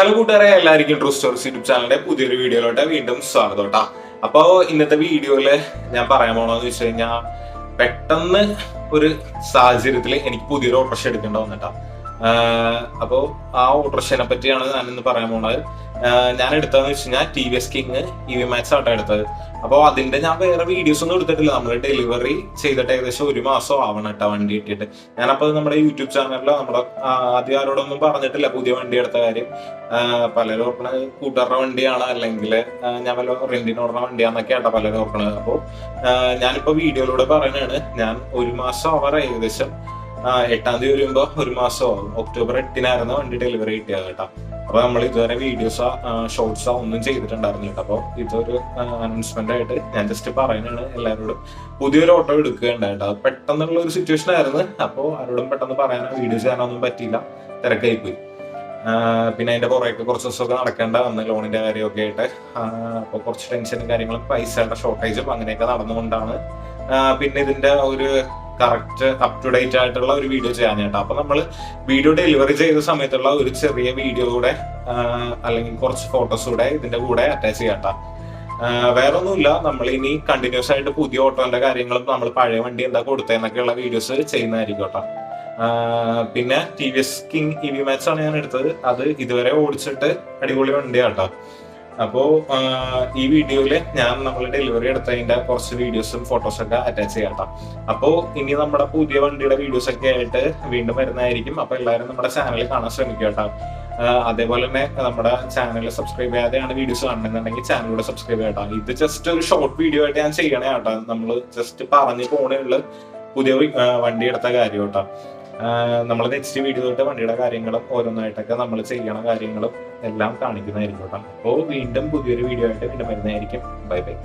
Hello കൂട്ടുകാരെ എല്ലാവർക്കും true stories YouTube ചാനലിന്റെ പുതിയൊരു വീഡിയോയിലോട്ട് വീണ്ടും സ്വാഗതം കേട്ടോ അപ്പോൾ ഇന്നത്തെ വീഡിയോയിൽ ഞാൻ പറയാൻ പോണെന്ന് വെച്ച് കഴിഞ്ഞാൽ പെട്ടെന്ന് ഒരു സാഹചര്യത്തിൽ എനിക്ക് പുതിയൊരു ഓട്ടോറിക്ഷ എടുക്കേണ്ട വന്നിട്ടാ. അപ്പോൾ ആ ഓട്ടോറിക്ഷനെ പറ്റിയാണ് ഞാൻ ഇന്ന് പറയാൻ പോണത്. ഞാൻ എടുത്തതെന്ന് വെച്ച് കഴിഞ്ഞാൽ T V S king E V max auto എടുത്തത്. അപ്പോൾ അതിന്റെ ഞാൻ വേറെ വീഡിയോസ് ഒന്നും എടുത്തിട്ടില്ല. നമ്മൾ ഡെലിവറി ചെയ്തിട്ട് ഏകദേശം ഒരു മാസം ആവണം കേട്ടോ വണ്ടി കിട്ടിയിട്ട്. ഞാനപ്പോൾ നമ്മുടെ യൂട്യൂബ് ചാനലിലോ നമ്മുടെ ആദ്യം ആരോടൊന്നും പറഞ്ഞിട്ടില്ല പുതിയ വണ്ടി എടുത്ത കാര്യം. പലരും ഓർക്കണത് കൂട്ടുകാരുടെ വണ്ടിയാണ് അല്ലെങ്കിൽ ഞാൻ വല്ല റെന്റിന് ഓടുന്ന വണ്ടിയാന്നൊക്കെ ആട്ടോ പലരും ഓർക്കണത്. അപ്പോൾ ഞാനിപ്പോൾ വീഡിയോയിലൂടെ പറയുന്നതാണ് ഞാൻ ഒരു മാസം അവർ ഏകദേശം എട്ടാം തീയതി വരുമ്പോ ഒരു മാസം ആവും ഒക്ടോബർ എട്ടിനായിരുന്നു വണ്ടി ഡെലിവറി കിട്ടിയത് കേട്ടോ. അപ്പൊ നമ്മൾ ഇതുവരെ വീഡിയോസോ ഷോർട്സോ ഒന്നും ചെയ്തിട്ടുണ്ടായിരുന്നില്ല കേട്ടോ. അപ്പോൾ ഇതൊരു അനൗൺസ്മെന്റ് ആയിട്ട് ഞാൻ ജസ്റ്റ് പറയുന്നതാണ് എല്ലാവരോടും പുതിയൊരു ഓട്ടോ എടുക്കുകയുണ്ടായിട്ട് അത് പെട്ടെന്നുള്ള ഒരു സിറ്റുവേഷൻ ആയിരുന്നു. അപ്പോൾ ആരോടും പെട്ടെന്ന് പറയാനോ വീഡിയോ ചെയ്യാനോ ഒന്നും പറ്റിയില്ല. തിരക്കായി പോയി പിന്നെ അതിന്റെ പുറകെ കുറച്ച് ദിവസമൊക്കെ നടക്കേണ്ട വന്ന് ലോണിന്റെ കാര്യമൊക്കെ ആയിട്ട്. അപ്പോൾ കുറച്ച് ടെൻഷനും കാര്യങ്ങളും പൈസയുടെ ഷോർട്ടേജും അങ്ങനെയൊക്കെ നടന്നുകൊണ്ടാണ്. പിന്നെ ഇതിന്റെ ഒരു കറക്റ്റ് അപ് ടു ഡേറ്റ് ആയിട്ടുള്ള ഒരു വീഡിയോ ചെയ്യാൻ കേട്ടോ. അപ്പൊ നമ്മൾ വീഡിയോ ഡെലിവറി ചെയ്ത സമയത്തുള്ള ഒരു ചെറിയ വീഡിയോ കൂടെ അല്ലെങ്കിൽ കുറച്ച് ഫോട്ടോസ് കൂടെ ഇതിന്റെ കൂടെ അറ്റാച്ച് ചെയ്യാട്ടോ വേറൊന്നുമില്ല. നമ്മൾ ഇനി കണ്ടിന്യൂസ് ആയിട്ട് പുതിയ ഓട്ടോന്റെ കാര്യങ്ങളും നമ്മൾ പഴയ വണ്ടി എന്താ കൊടുത്തതെന്നൊക്കെയുള്ള വീഡിയോസ് ചെയ്യുന്നതായിരിക്കും കേട്ടോ. പിന്നെ T V S king E V match ആണ് ഞാൻ എടുത്തത്. അത് ഇതുവരെ ഓടിച്ചിട്ട് അടിപൊളി വണ്ടിയാട്ടോ അപ്പോ ഈ വീഡിയോയിൽ ഞാൻ നമ്മൾ ഡെലിവറി എടുത്തതിന്റെ കുറച്ച് വീഡിയോസും ഫോട്ടോസും ഒക്കെ അറ്റാച്ച് ചെയ്യാട്ടോ. അപ്പോ ഇനി നമ്മുടെ പുതിയ വണ്ടിയുടെ വീഡിയോസ് ഒക്കെ ആയിട്ട് വീണ്ടും വരുന്നതായിരിക്കും. അപ്പൊ എല്ലാവരും നമ്മുടെ ചാനൽ കാണാൻ ശ്രമിക്കുക കേട്ടോ. അതേപോലെ തന്നെ നമ്മുടെ ചാനൽ സബ്സ്ക്രൈബ് ചെയ്യാതെയാണ് വീഡിയോസ് കാണുന്നുണ്ടെങ്കിൽ കൂടെ സബ്സ്ക്രൈബ് ചെയ്യട്ടോ. ഇത് ജസ്റ്റ് ഒരു ഷോർട്ട് വീഡിയോ ആയിട്ട് ഞാൻ ചെയ്യണേ കേട്ടോ. നമ്മൾ ജസ്റ്റ് പറഞ്ഞു പോണേ ഉള്ളു. പുതിയ വണ്ടി എടുത്ത കാര്യം കേട്ടോ. നമ്മൾ നെക്സ്റ്റ് വീഡിയോ തൊട്ട് വണ്ടിയുടെ കാര്യങ്ങളും ഓരോന്നായിട്ടൊക്കെ നമ്മൾ ചെയ്യണ കാര്യങ്ങളും എല്ലാം കാണിക്കുന്നതായിരിക്കും കേട്ടോ. അപ്പോൾ വീണ്ടും പുതിയൊരു വീഡിയോ ആയിട്ട് വീണ്ടും വരുന്നതായിരിക്കും. Bye bye.